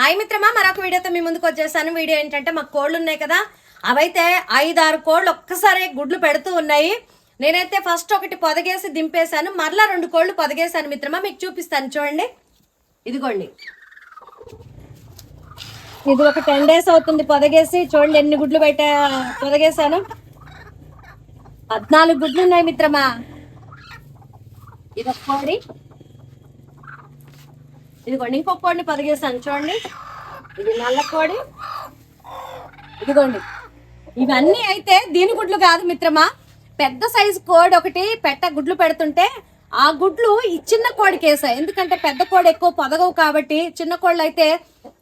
Hi మిత్రమా మరొక వీడియోతో మీ ముందుకు వచ్చేసాను. వీడియో ఏంటంటే మాకు కోళ్ళు ఉన్నాయి కదా. అవైతే ఐదారు కోళ్ళు ఒక్కసారి గుడ్లు పెడుతూ ఉన్నాయి. నేనైతే ఫస్ట్ ఒకటి పొదగేసి దింపేశాను. మరలా రెండు కోళ్ళు పొదగేశాను మిత్రమా మీకు చూపిస్తాను. చూడండి. ఇదిగోండి. ఇది ఒక టెన్ డేస్ అవుతుంది పొదగేసి. చూడండి ఎన్ని గుడ్లు బయట పొదగేశాను. పద్నాలుగు గుడ్లు ఉన్నాయి మిత్రమా. ఇది ఒక కోడి. ఇదిగోండి ఇంకొక కోడిని పొదిగేసాను చూడండి. ఇది నల్ల కోడి. ఇదిగోండి. ఇవన్నీ అయితే దీని గుడ్లు కాదు మిత్రమా. పెద్ద సైజు కోడి ఒకటి పెట్ట గుడ్లు పెడుతుంటే ఆ గుడ్లు ఈ చిన్న కోడికి వేసాయి. ఎందుకంటే పెద్ద కోడి ఎక్కువ పొదగవు కాబట్టి చిన్న కోళ్ళు అయితే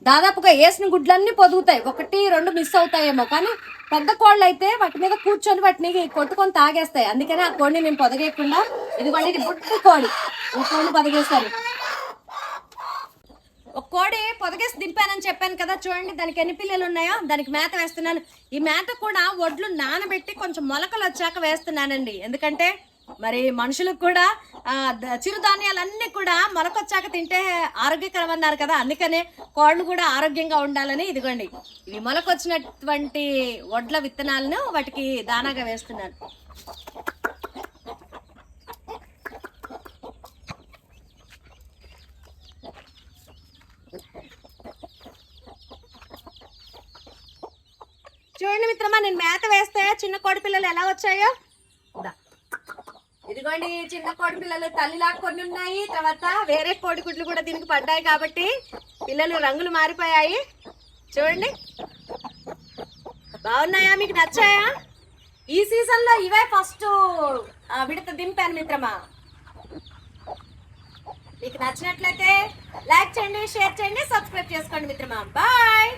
దాదాపుగా వేసిన గుడ్లన్నీ పొదుగుతాయి. ఒకటి రెండు మిస్ అవుతాయేమో. కానీ పెద్ద కోళ్ళు అయితే వాటి మీద కూర్చొని వాటిని కొట్టుకొని తాగేస్తాయి. అందుకని ఆ కోడిని నేను పొదగేయకుండా ఇదిగోండి ఇది బుట్టి కోడి. ఈ కోడిని పొదగేస్తాను ఒక కోడి పొదగేసి దింపానని చెప్పాను కదా చూడండి దానికి ఎన్ని పిల్లలు ఉన్నాయో దానికి మేత వేస్తున్నాను. ఈ మేత కూడా ఒడ్లు నానబెట్టి కొంచెం మొలకలు వచ్చాక వేస్తున్నానండి. ఎందుకంటే మరి మనుషులకు కూడా చిరుధాన్యాలన్నీ కూడా మొలకొచ్చాక తింటే ఆరోగ్యకరం అన్నారు కదా అందుకనే కోళ్ళు కూడా ఆరోగ్యంగా ఉండాలని ఇదిగోండి. ఇవి మొలకొచ్చినటువంటి వడ్ల విత్తనాలను వాటికి దానాగా వేస్తున్నాను. చూడండి మిత్రమా నేను మేత వేస్తే చిన్న కోడి పిల్లలు ఎలా వచ్చాయో. ఇదిగోండి చిన్న కోడి పిల్లలు తల్లిలా కొన్ని ఉన్నాయి. తర్వాత వేరే కోడి గుడ్లు కూడా దీనికి పడ్డాయి కాబట్టి పిల్లలు రంగులు మారిపోయాయి. చూడండి. బాగున్నాయా? మీకు నచ్చాయా? ఈ సీజన్లో ఇవే ఫస్ట్ విడత దింపాను మిత్రమా. మీకు నచ్చినట్లయితే లైక్ చేయండి షేర్ చేయండి సబ్స్క్రైబ్ చేసుకోండి మిత్రమా. బాయ్!